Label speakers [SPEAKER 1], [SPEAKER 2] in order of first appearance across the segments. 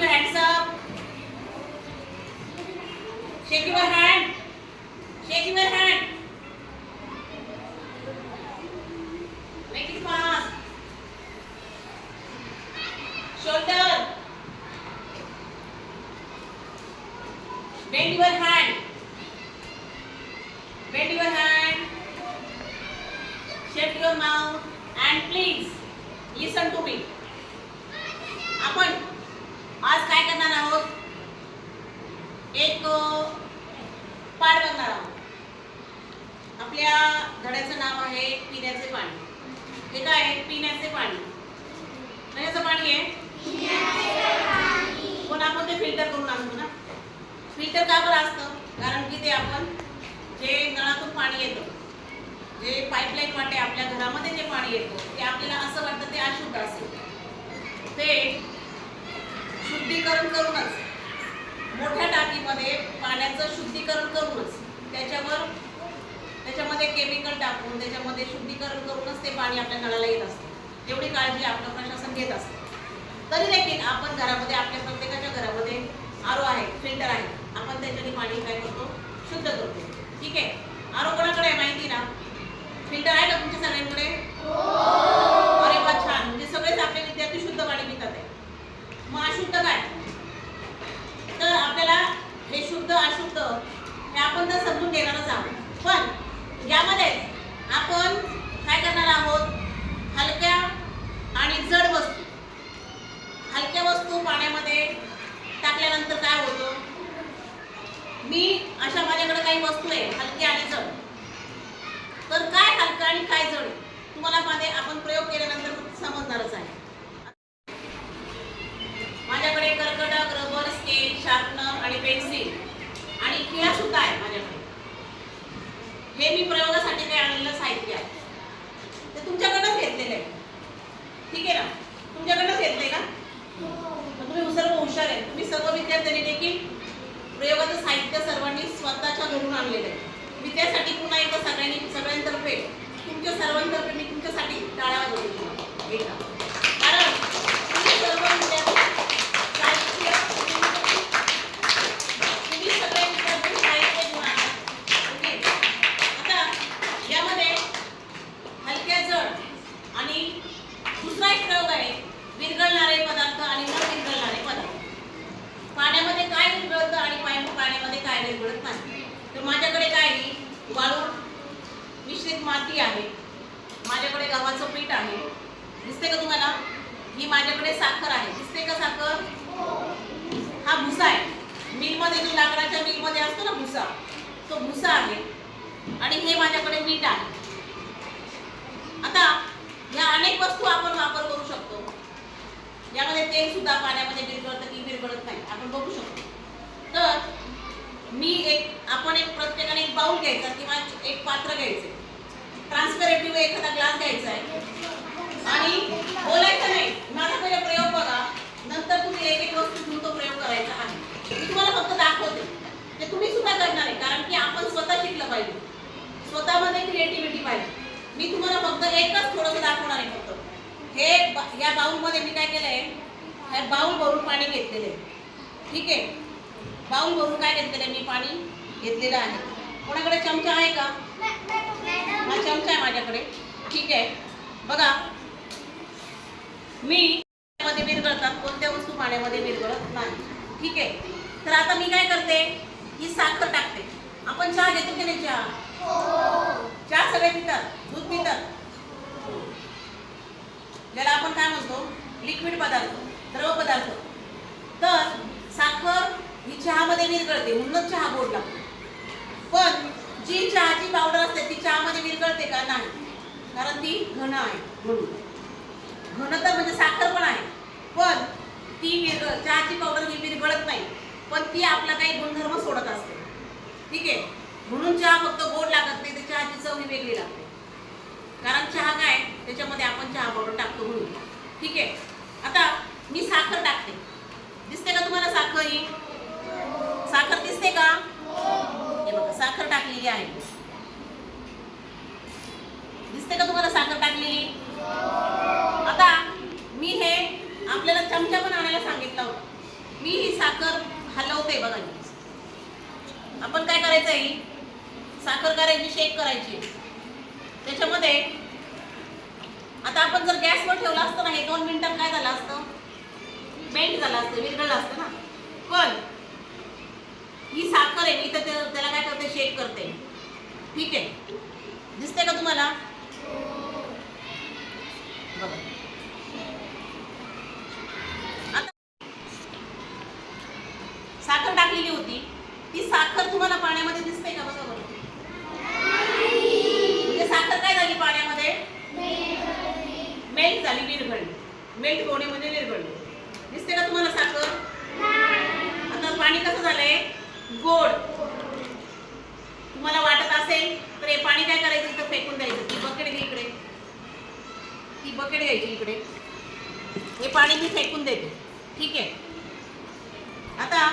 [SPEAKER 1] your hands up. Shake your hand. Shake your hand. Make it fast. Shoulder. Bend your hand. Bend your hand. Shut your mouth. And please, listen to me. Upon आज काय करणार आहोत? एक अ, पाठ बघणार आहोत. आपल्या धड्याचं नाव आहे पिण्याचे पाणी. हे काय आहे? पिण्याचे पाणी. कशाचं पाणी आहे? पण आपण ते फिल्टर करून आणतो ना? फिल्टर का बरं असतं? कारण की ते आपण जे नळातून पाणी येतं जे पाईपलाईन वाटे आपल्या घरामध्ये जे पाणी येतं ते आपल्याला असं वाटतं ते अशुद्ध असेल. ते शुद्धीकरण करूनच मोठ्या टाकीमध्ये पाण्याचं शुद्धीकरण करूनच त्याच्यावर त्याच्यामध्ये केमिकल टाकून त्याच्यामध्ये शुद्धीकरण करूनच ते पाणी आपल्या नळाला येत असतं. एवढी काळजी आपलं प्रशासन घेत असतं. तरी देखील आपण घरामध्ये आपल्या प्रत्येकाच्या घरामध्ये आरो आहे फिल्टर आहे. आपण त्याच्याने पाणी काय करतो? शुद्ध करतो. ठीक आहे? आरो कोणाकडे आहे माहिती ना? फिल्टर आहे का तुमच्या सगळ्यांकडे? अरे वा छान. म्हणजे सगळेच आपले विद्यार्थी शुद्ध पाणी पितात आहे. मग अशुद्ध काय? तर आपल्याला हे शुद्ध अशुद्ध हे आपण तर समजून घेणारच आहोत पण यामध्ये आपण काय करणार आहोत हलक्या आणि जड वस्तू हलक्या वस्तू पाण्यामध्ये टाकल्यानंतर काय होतं मी अशा माझ्याकडे काही वस्तू आहे हलकी आणि जड तर काय हलकं आणि काय जड आहे? तुम्हाला मध्ये आपण प्रयोग केल्यानंतर समजणारच आहे माझ्याकडे कर्कटक रबर स्केल शार्पनर आणि पेन्सिल आणि खिळा सुद्धा आहे माझ्याकडे हे मी प्रयोगासाठी काही आणलेलं साहित्य आहे ते तुमच्याकडनंच घेतलेलं आहे ठीक आहे ना? तुमच्याकडनंच नाही ना मग तुम्ही सर्व हुशार आहे. तुम्ही सर्व विद्यार्थ्यांनी देखील प्रयोगाचं साहित्य सर्वांनी स्वतःच्या घरून आणलेलं आहे. मी त्यासाठी पुन्हा एकदा सगळ्यांनी सगळ्यांतर्फे तुमच्या सर्वांतर्फे मी तुमच्यासाठी टाळ्या वाजवते एकदा कारण तुम्ही सर्व विद्यार्थी साहित्य तुम्ही सगळे विद्यार्थी साहित्य घेऊन आला. ओके आता यामध्ये हलक्या जड आणि दुसरा एक प्रयोग आहे विरघळणारे पदार्थ आणि न विरघळणारे पदार्थ पाण्यामध्ये काय विरघळतं आणि पाय- पाण्यामध्ये काय विरघळत नाही. तर माझ्याकडे काय आहे? वाळू मिश्रित माती आहे. माझ्याकडे गव्हाचं पीठ आहे. दिसते का तुम्हाला? ही माझ्याकडे साखर आहे. दिसते का साखर? हा भुसा आहे. मिलमध्ये जो लाकडाच्या मिलमध्ये असतो ना भुसा तो भुसा आहे. आणि हे माझ्याकडे मीठ आहे. आता या अनेक वस्तू आपण वापर करू शकतो. यामध्ये तेल सुद्धा पाण्यामध्ये विरघळतं की विरघळत नाही. आपण बघू शकतो. तर मी एक आपण एक प्रत्येकाने एक बाउल घ्यायचा किंवा एक पात्र घ्यायचं. ट्रान्सपरेटिव्ह एखादा ग्लास घ्यायचा आहे. आणि बोलायचं नाही. माझा पहिले प्रयोग बघा. नंतर तुम्ही एक एक वस्तू घेऊन तो प्रयोग करायचा आहे. मी तुम्हाला फक्त दाखवते. ते तुम्ही सुद्धा करणार आहे कारण की आपण स्वतः शिकलं पाहिजे. स्वतःमध्ये क्रिएटिव्हिटी पाहिजे. मी तुम्हाला फक्त एकच थोडंसं दाखवणार आहे फक्त. हे या बाउलमध्ये मी काय केलं आहे हे बाउल भरून पाणी घेतलेलं आहे. ठीक आहे? बाउल भरून काय घेतलेलं आहे मी पाणी घेतलेलं आहे. कोणाकडे चमचा आहे का? हा चमचा आहे माझ्याकडे. ठीक आहे. बघा. मी पाण्यामध्ये विरघळतात कोणत्या वस्तू पाण्यामध्ये विरघळत नाही. ठीक आहे. तर आता मी काय करते? ही साखर टाकते. आपण चहा घेतो की नाही चहा? चहा सगळे पितात दूध पितात. ज्याला आपण काय म्हणतो? लिक्विड पदार्थ द्रव पदार्थ. तर साखर ही चहामध्ये विरघळते म्हणूनच चहा गोड लागतो पण जी चहाची पावडर असते ती चहामध्ये विरघळते का? नाही. कारण ती घन आहे म्हणून. घन तर म्हणजे साखर पण आहे. पण ती विरघळ चहाची पावडर ही विरघळत नाही. पण ती आपला काही गुणधर्म सोडत असते. ठीक आहे? म्हणून चहा फक्त गोड लागत नाही तर चहाची चव ही वेगळी लागते. कारण चहा काय? त्याच्यामध्ये आपण चहा पावडर टाकतो म्हणून. ठीक आहे? आता मी साखर टाकते. दिसते का तुम्हाला साखर ही? साखर दिसते का? हे बघा साखर टाकलेली आहे. दिसते का तुम्हाला साखर टाकलेली? आता मी हे आपल्याला चमचा पण आणायला सांगितला होता. मी ही साखर हलवते बघा. आपण काय करायचं आहे? साखर करायची शेक करायची. त्याच्यामध्ये आता आपण जर गॅसवर ठेवलं असतं ना हे दोन मिनिटात काय झालं असतं? मेल्ट झालं असतं विरगळलं असतं ना. पण ही साखर आहे मी तर त्याला काय करते शेक करते. ठीक आहे? दिसते का तुम्हाला? बघा. साखर टाकलेली होती. ती साखर तुम्हाला पाण्यामध्ये दिसते का? बघा बरं म्हणजे साखर काय झाली पाण्यामध्ये? मेल्ट झाली विरघळली मेल्ट होणे म्हणजे विरघळली दिसते का तुम्हाला साखर? आता पाणी कसं झालंय? गोड. तुम्हाला वाटत असेल तर हे पाणी काय करायचं इथं फेकून द्यायचं. ती बकेट घे इकडे. ती बकेट घ्यायची इकडे. हे पाणी मी फेकून देते. ठीक आहे? आता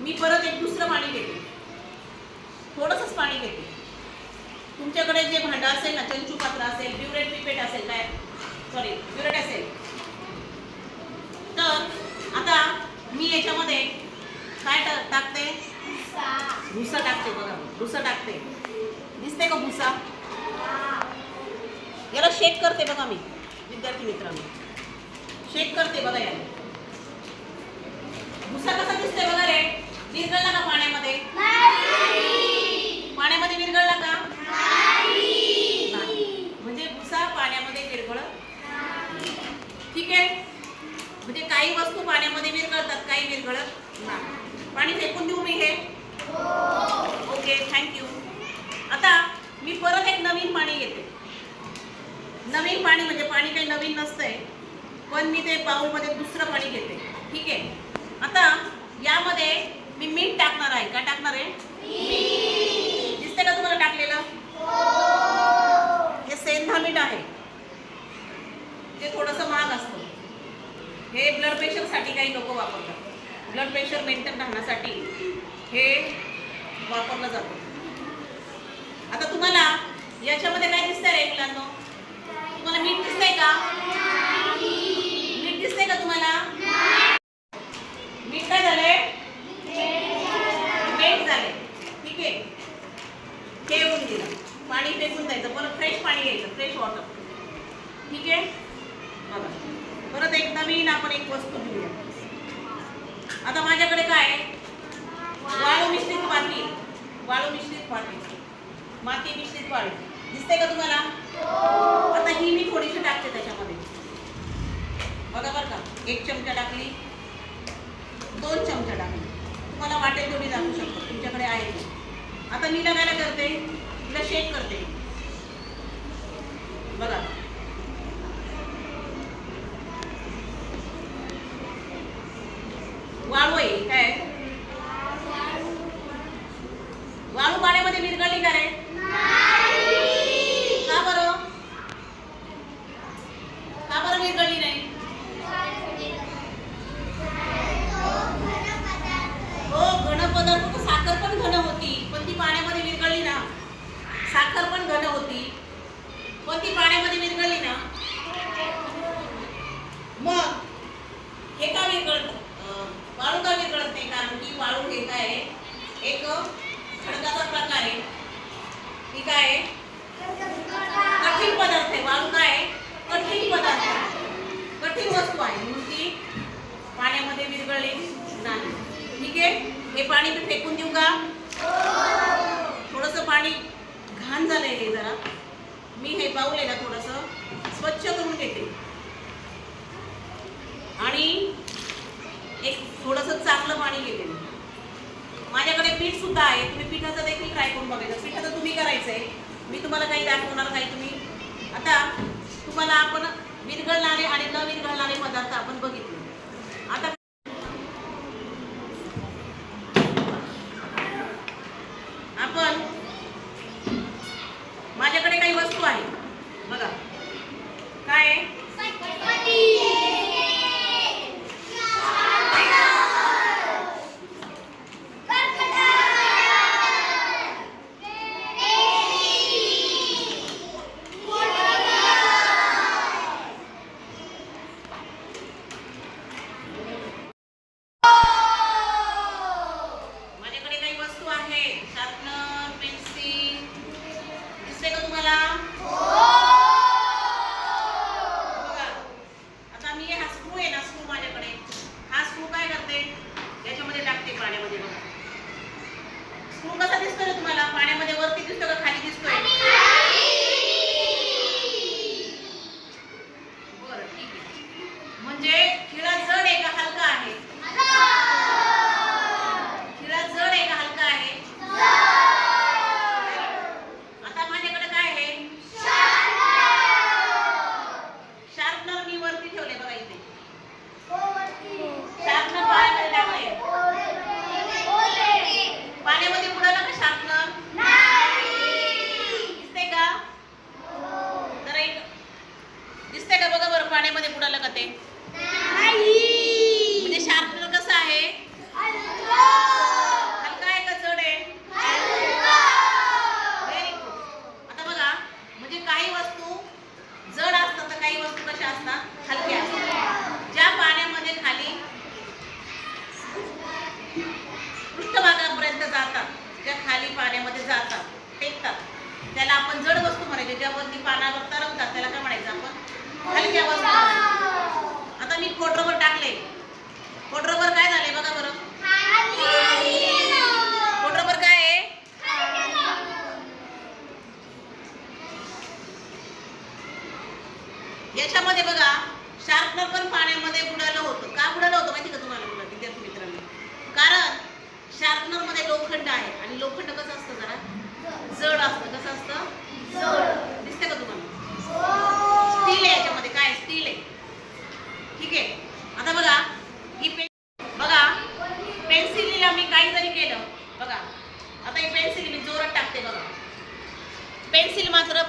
[SPEAKER 1] मी परत एक दुसरं पाणी घेते. थोडंसंच पाणी घेते. तुमच्याकडे जे भांडं असेल ना चंचू पात्र असेल ब्युरेट पिपेट असेल काय? सॉरी ब्युरेट असेल. तर आता मी याच्यामध्ये भुसा टाकते बघा. भुसा टाकते. दिसते का भुसा? याला शेक करते बघा मी विद्यार्थी मित्रांनो. शेक करते बघा याला. भुसा कसा दिसते बघा रे? विरघळला का पाण्यामध्ये? पाण्यामध्ये विरघळला का? म्हणजे भुसा पाण्यामध्ये विरघळत ठीक आहे? म्हणजे काही वस्तू पाण्यामध्ये विरघळतात काही विरघळत नाही. पाणी फेकून देऊ मी हे. ओके थँक्यू आता मी परत एक नवीन पाणी घेते. नवीन पाणी म्हणजे पाणी काही नवीन नसतंय पण मी ते बाउलमध्ये दुसरं पाणी घेते. ठीक आहे? आता यामध्ये मी मीठ टाकणार आहे. काय टाकणार आहे? दिसते का तुम्हाला टाकलेलं? हे. सेंधा मीठ आहे. ते थोडंसं महाग असतं. हे ब्लड प्रेशरसाठी काही लोक वापरतात. ब्लड प्रेशर मेंटेन राहण्यासाठी हे वापरलं जातो. आता तुम्हाला याच्यामध्ये काय दिसतंय रे मुलांना? तुम्हाला मीठ दिसतंय का मीठ दिसतंय का तुम्हाला मीठ काय झालंय मेल्ट झालंय ठीक आहे ठेवून दिलं पाणी फेकून द्यायचं परत फ्रेश पाणी घ्यायचं फ्रेश वॉटर ठीक आहे बघा परत एक नवीन आपण एक वस्तू घेऊया आता माझ्याकडे काय आहे? वाळू मिश्रित माती वाळू मिश्रित माती माती मिश्रित वाळू दिसते का तुम्हाला आता ही मी थोडीशी टाकते त्याच्यामध्ये बघा बरं का एक चमचा टाकली दोन चमचा टाकली तुम्हाला वाटेल तुम्ही दाखवू शकतो. तुमच्याकडे आहे आता मी लगायला करते तिला शेक करते बघा वाळू आहे काय वाळू पाण्यामध्ये विरघळली का रे का बरं का बरं विरघळली नाही हो घन पदार्थ तर साखर पण घन होती पण ती पाण्यामध्ये विरघळली ना साखर पण घन होती पण ती पाण्यामध्ये विरघळली ना? मग हे का विरघळत? वाळू का विरघळत नाही? कारण की वाळू हे काय आहे? एक खडकाचा प्रकार आहे. ही काय आहे? कठीण पदार्थ आहे. वाळू काय आहे? कठीण पदार्थ आहे. कठीण वस्तू आहे. म्हणून ती पाण्यामध्ये विरघळली नाही. ठीक आहे? हे पाणी मी फेकून देऊ का? थोडंसं पाणी घाण झालंय हे जरा. मी हे बाऊल आहे ना थोडंसं स्वच्छ करून घेते. आणि एक थोडंसं चांगलं पाणी घेते मी. माझ्याकडे पीठ सुद्धा आहे. तुम्ही पिठाचं देखील ट्राय करून बघायचं पिठाचं तुम्ही करायचं आहे मी तुम्हाला काही दाखवणार काही तुम्ही. आता तुम्हाला आपण विरघळणारे आणि न विरघळणारे पदार्थ आपण बघितले.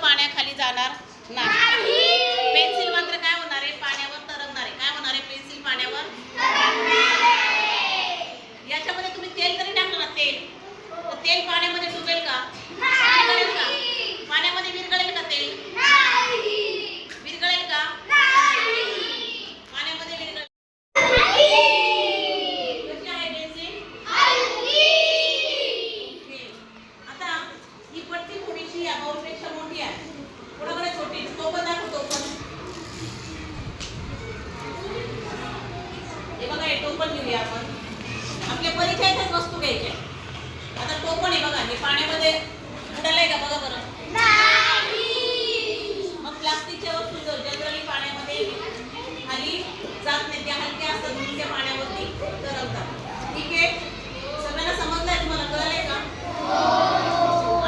[SPEAKER 1] पाण्याखाली जाणार नाही. पेन्सिल मात्र काय होणार आहे? पाण्यावर तरंगणार आहे. काय होणार आहे? पेन्सिल पाण्यावर याच्यामध्ये तुम्ही तेल तरी टाकलं ना तेल. तेल पाण्यामध्ये डुबेल का? का पाण्यामध्ये विरघळेल का तेल विरघळेल का पाण्यामध्ये विरघळेल कशी आहे पेन्सिल ओके. आता ही पट्टी थोडीशी या बाऊलपेक्षा मोठी आहे थोडाकडे छोटी तो पण दाखवतो पण हे बघा हे टोपण घेऊया आपण. आपल्या परिचयाच्याच वस्तू घ्यायच्या. आता टोपण आहे बघा हे पाण्यामध्ये बुडालंय का बघा बरं? मग प्लास्टिकच्या वस्तू जर जनरली पाण्यामध्ये खाली जात नाही त्या हलक्या असतात म्हणून त्या पाण्यावरती तरंगतात ठीक आहे? सगळ्यांना समजलंय तुम्हाला कळलंय का?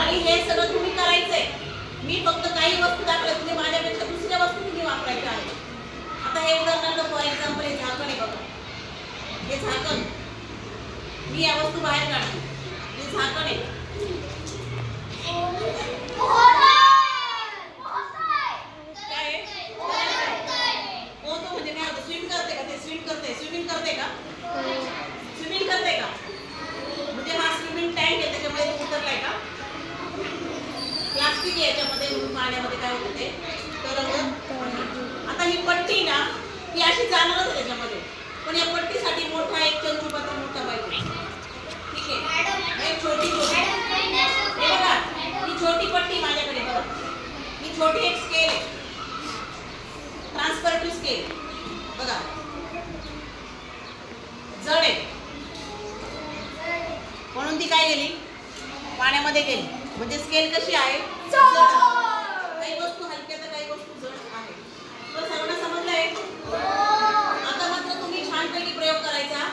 [SPEAKER 1] आणि हे सगळं तुम्ही करायचंय. मी फक्त काही वस्तू दाखवल्या तुम्ही माझ्यापेक्षा दुसऱ्या वस्तू तुम्ही वापरायच्या आहेत? आता हे उदाहरणार्थ फॉर एक्झाम्पल हे झाकण आहे बघा. हे झाकण. मी या वस्तू बाहेर काढते हे झाकण आहे काय आहे? पोहतो म्हणजे काय होतं स्विम करते का ते स्विम करते स्विमिंग करते का स्विमिंग करते का म्हणजे हा स्विमिंग टँक आहे त्याच्यामध्ये तो उतरलाय का प्लास्टिक आहे याच्यामध्ये म्हणून पाण्यामध्ये काय होतं ते तरंग आता ही पट्टी ना ही अशी जाणारच आहे त्याच्यामध्ये पण या पट्टीसाठी मोठा एक चंद्रपात्र मोठा पाहिजे ठीक आहे एक छोटी छोटी हे बघा ही छोटी पट्टी माझ्याकडे बघा ही छोटी एक स्केल आहे. स्केल बघा. जड आहे. म्हणून ती काय गेली पाण्यामध्ये गेली म्हणजे स्केल कशी आहे जड. काही वस्तू हलक्या तर काही वस्तू जड आहे तर सर्वांना समजलंय आता मात्र तुम्ही छानपैकी प्रयोग करायचा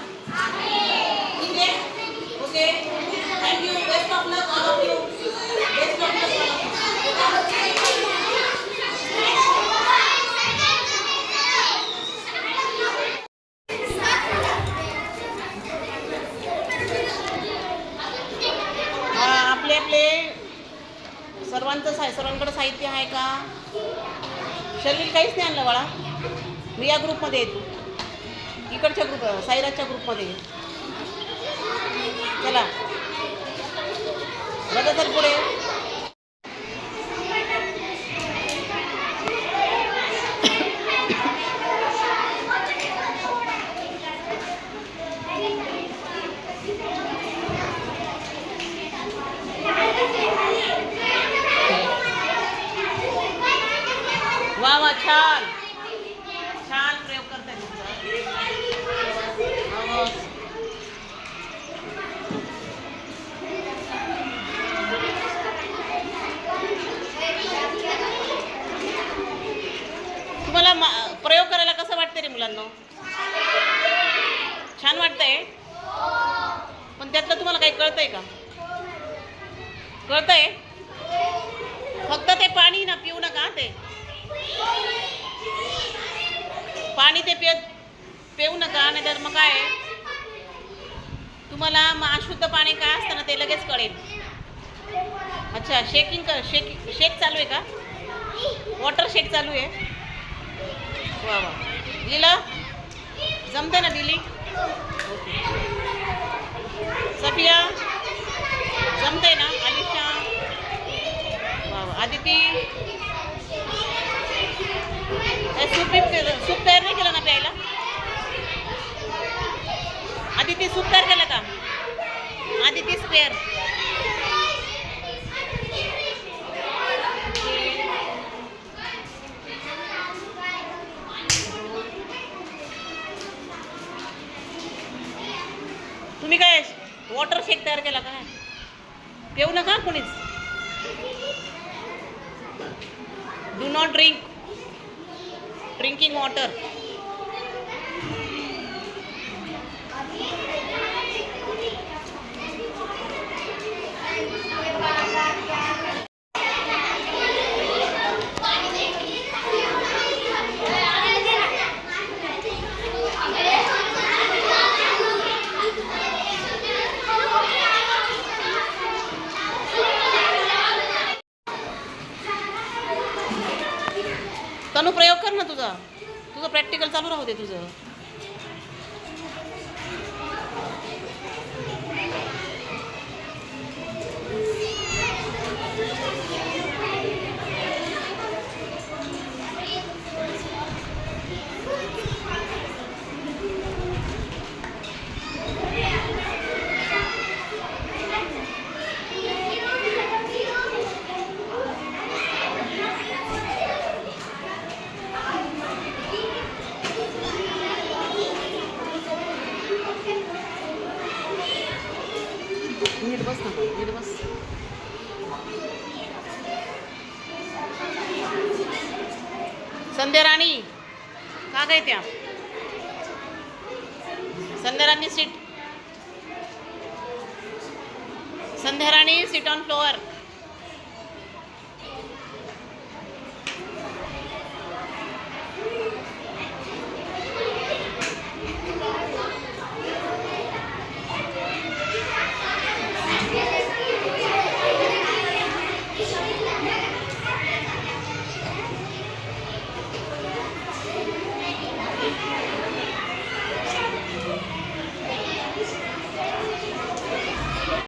[SPEAKER 1] ठीक आहे okay thank you best of luck all of you best of luck all of आपले आपले सर्वांचं साय सर्वांकडे साहित्य आहे का शर्विल काहीच नाही आणलं बाळा मी या ग्रुपमध्ये येतो इकडच्या ग्रुप साईराजच्या ग्रुपमध्ये. चला बघा तर पुढे वा वा छान. छान प्रयोग करताय तुमचा. तुम्हाला प्रयोग करायला कसं वाटतं रे मुलांना? छान वाटतंय? पण त्यातलं तुम्हाला काही कळतंय का? कळतंय? फक्त ते पाणी ना पिऊ नका ते पाणी ते पित पिऊ नका नाही तर मग काय तुम्हाला मग अशुद्ध पाणी काय असतं ना ते लगेच कळेल. अच्छा शेकिंग कर शेक शेक चालू आहे का? वॉटर शेक चालू आहे. वा वा. लिला जमते ना दिली? ओके. सफिया? जमते ना? अलिशा? वा वा. आदिती? सूप सूप तयार नाही केलं ना प्यायला? सुंदर केलं काम आदिती स्क्वेअर तुम्ही काय वॉटर शेक तयार केला का? पेऊ नका कोणीच. Itu. आहे त्या. Sandhyarani seat. Sandhyarani seat on floor